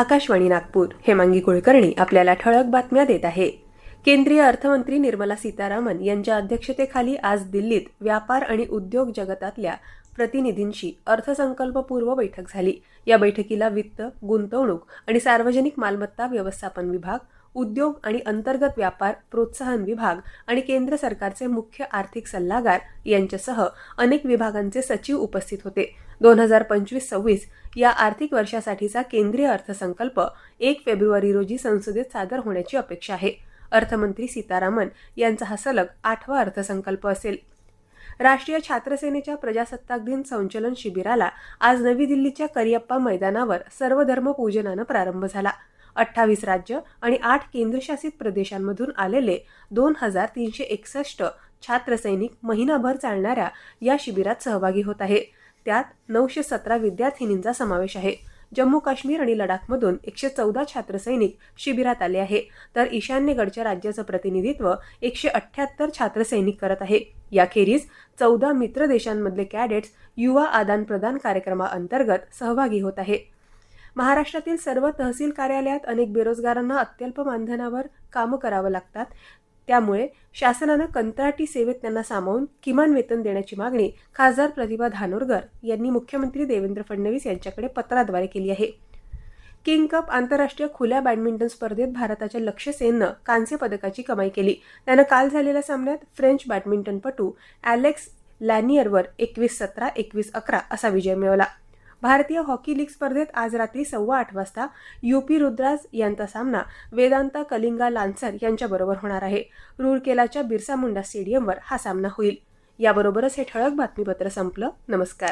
आकाशवाणी नागपूर. हेमांगी कुलकर्णी आपल्याला ठळक बातम्या देत आहे. केंद्रीय अर्थमंत्री निर्मला सीतारामन यांच्या अध्यक्षतेखाली आज दिल्लीत व्यापार आणि उद्योग जगतातल्या प्रतिनिधींशी अर्थसंकल्पपूर्व बैठक झाली. या बैठकीला वित्त गुंतवणूक आणि सार्वजनिक मालमत्ता व्यवस्थापन विभाग उद्योग आणि अंतर्गत व्यापार प्रोत्साहन विभाग आणि केंद्र सरकारचे मुख्य आर्थिक सल्लागार यांच्यासह अनेक विभागांचे सचिव उपस्थित होते. दोन हजार पंचवीस सव्वीस या आर्थिक वर्षासाठीचा केंद्रीय अर्थसंकल्प एक फेब्रुवारी रोजी संसदेत सादर होण्याची अपेक्षा आहे. अर्थमंत्री सीतारामन यांचा हा सलग आठवा अर्थसंकल्प असेल. राष्ट्रीय छात्रसेनेच्या प्रजासत्ताक दिन संचलन शिबिराला आज नवी दिल्लीच्या करियप्पा मैदानावर सर्वधर्म पूजनानं प्रारंभ झाला. अठ्ठावीस राज्य आणि आठ केंद्रशासित प्रदेशांमधून आलेले दोन हजार तीनशे एकसष्ट छात्रसैनिक महिनाभर चालणाऱ्या या शिबिरात सहभागी होत आहे. त्यात नऊशे सतरा विद्यार्थिनींचा समावेश आहे. जम्मू काश्मीर आणि लडाखमधून एकशे चौदा छात्रसैनिक शिबिरात आले आहे. तर ईशान्येकडच्या राज्याचं प्रतिनिधित्व एकशे अठ्ठ्याहत्तर छात्रसैनिक करत आहे. याखेरीज चौदा मित्र देशांमधले कॅडेट्स युवा आदान प्रदान कार्यक्रमाअंतर्गत सहभागी होत आहे. महाराष्ट्रातील सर्व तहसील कार्यालयात अनेक बेरोजगारांना अत्यल्प मानधनावर कामं करावं लागतात. त्यामुळे शासनानं कंत्राटी सेवेत त्यांना सामावून किमान वेतन देण्याची मागणी खासदार प्रतिभा धानोरकर यांनी मुख्यमंत्री देवेंद्र फडणवीस यांच्याकडे पत्राद्वारे केली आहे. किंग कप आंतरराष्ट्रीय खुल्या बॅडमिंटन स्पर्धेत भारताच्या लक्ष्य सेननं कांस्य पदकाची कमाई केली. त्यानं काल झालेल्या सामन्यात फ्रेंच बॅडमिंटनपटू ॲलेक्स लॅनियरवर एकवीस सतरा एकवीस अकरा असा विजय मिळवला. भारतीय हॉकी लीग स्पर्धेत आज रात्री सव्वा आठ वाजता युपी रुद्राज यांचा सामना वेदांता कलिंगा लान्सर यांच्याबरोबर होणार आहे. रूरकेलाच्या बिरसा मुंडा स्टेडियमवर हा सामना होईल. याबरोबरच हे ठळक बातमीपत्र संपलं. नमस्कार.